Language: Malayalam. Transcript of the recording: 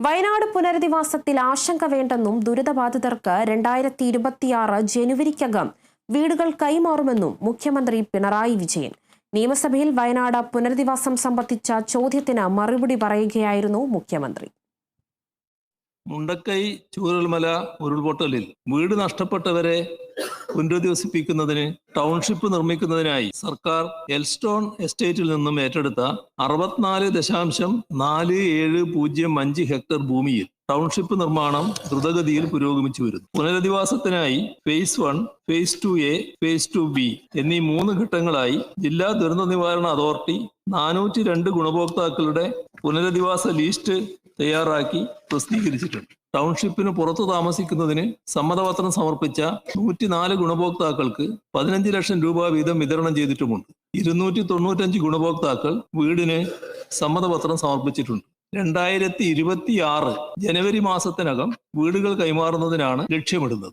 വയനാട് പുനരധിവാസത്തിൽ ആശങ്ക വേണ്ടെന്നും ദുരിതബാധിതർക്ക് രണ്ടായിരത്തി ഇരുപത്തിയാറ് ജനുവരിക്കകം വീടുകൾ കൈമാറുമെന്നും മുഖ്യമന്ത്രി പിണറായി വിജയൻ. നിയമസഭയിൽ വയനാട് പുനരധിവാസം സംബന്ധിച്ച ചോദ്യത്തിന് മറുപടി പറയുകയായിരുന്നു മുഖ്യമന്ത്രി. മുണ്ടക്കൈ ചൂരൽമല ഉരുൾപൊട്ടലിൽ വീട് നഷ്ടപ്പെട്ടവരെ പുനരധിവസിപ്പിക്കുന്നതിന് ടൗൺഷിപ്പ് നിർമ്മിക്കുന്നതിനായി സർക്കാർ എൽസ്റ്റോൺ എസ്റ്റേറ്റിൽ നിന്നും ഏറ്റെടുത്ത അറുപത്തിനാല് ദശാംശം നാല് ഏഴ് പൂജ്യം അഞ്ച് ഹെക്ടർ ഭൂമിയിൽ ടൗൺഷിപ്പ് നിർമ്മാണം ദ്രുതഗതിയിൽ പുരോഗമിച്ചു വരുന്നു. പുനരധിവാസത്തിനായി phase one phase two A phase two B എന്നീ മൂന്ന് ഘട്ടങ്ങളായി ജില്ലാ ദുരന്ത നിവാരണ അതോറിറ്റി നാനൂറ്റി രണ്ട് ഗുണഭോക്താക്കളുടെ പുനരധിവാസ ലിസ്റ്റ് തയ്യാറാക്കി പ്രസിദ്ധീകരിച്ചിട്ടുണ്ട്. ടൗൺഷിപ്പിന് പുറത്തു താമസിക്കുന്നതിന് സമ്മതപത്രം സമർപ്പിച്ച നൂറ്റിനാല് ഗുണഭോക്താക്കൾക്ക് പതിനഞ്ച് ലക്ഷം രൂപ വീതം വിതരണം ചെയ്തിട്ടുമുണ്ട്. ഇരുന്നൂറ്റി തൊണ്ണൂറ്റഞ്ച് ഗുണഭോക്താക്കൾ വീടിന് സമ്മതപത്രം സമർപ്പിച്ചിട്ടുണ്ട്. രണ്ടായിരത്തി ഇരുപത്തി ജനുവരി മാസത്തിനകം വീടുകൾ കൈമാറുന്നതിനാണ് ലക്ഷ്യമിടുന്നത്.